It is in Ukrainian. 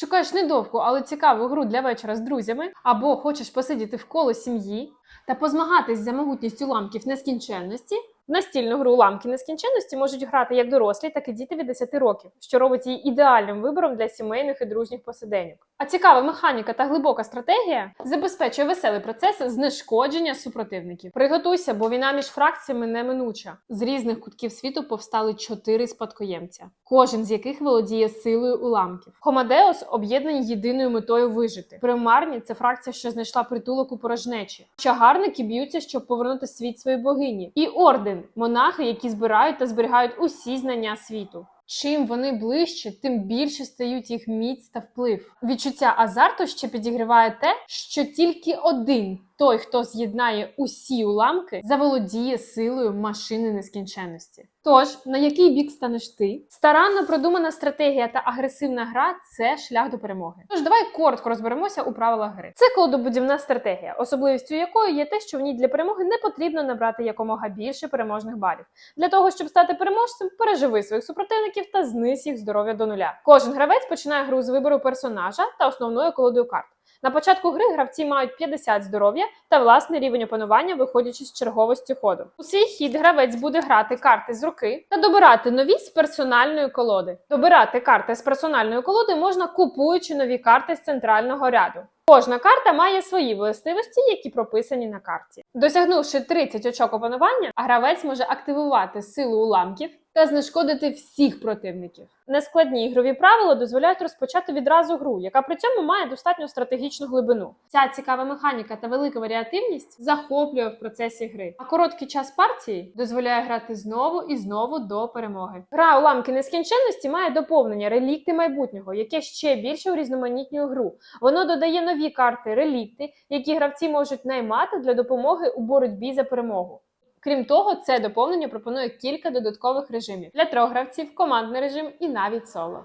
Шукаєш недовгу, але цікаву гру для вечора з друзями, або хочеш посидіти в коло сім'ї та позмагатись за могутність уламків нескінченності. Настільну гру уламки нескінченності можуть грати як дорослі, так і діти від 10 років, що робить її ідеальним вибором для сімейних і дружніх посиденьок. А цікава механіка та глибока стратегія забезпечує веселий процес знешкодження супротивників. Приготуйся, бо війна між фракціями неминуча. З різних кутків світу повстали чотири спадкоємця, кожен з яких володіє силою уламків. Хомадеус об'єднані єдиною метою вижити. Примарні це фракція, що знайшла притулок у порожнечі. Чагарники б'ються, щоб повернути світ своїй богині. І орден монахи, які збирають та зберігають усі знання світу. Чим вони ближче, тим більше стають їх міць та вплив. Відчуття азарту ще підігріває те, що тільки один той, хто з'єднає усі уламки, заволодіє силою машини нескінченності. Тож, на який бік станеш ти? Старанно продумана стратегія та агресивна гра це шлях до перемоги. Тож давай коротко розберемося у правилах гри. Це колодобудівна стратегія, особливістю якої є те, що в ній для перемоги не потрібно набрати якомога більше переможних балів. Для того, щоб стати переможцем, переживи своїх супротивників та знизь їх здоров'я до нуля. Кожен гравець починає гру з вибору персонажа та основною колодою карт. На початку гри гравці мають 50 здоров'я та власний рівень опанування, виходячи з черговості ходу. У свій хід гравець буде грати карти з руки та добирати нові з персональної колоди. Добирати карти з персональної колоди можна купуючи нові карти з центрального ряду. Кожна карта має свої властивості, які прописані на карті. Досягнувши 30 очок опанування, гравець може активувати силу уламків та знешкодити всіх противників. Нескладні ігрові правила дозволяють розпочати відразу гру, яка при цьому має достатньо стратегічну глибину. Ця цікава механіка та велика варіативність захоплює в процесі гри. А короткий час партії дозволяє грати знову і знову до перемоги. Гра уламки нескінченності має доповнення релікти майбутнього, яке ще більше урізноманітнює гру. Воно додає нові карти релікти, які гравці можуть наймати для допомоги у боротьбі за перемогу. Крім того, це доповнення пропонує кілька додаткових режимів для трьох гравців, командний режим і навіть соло.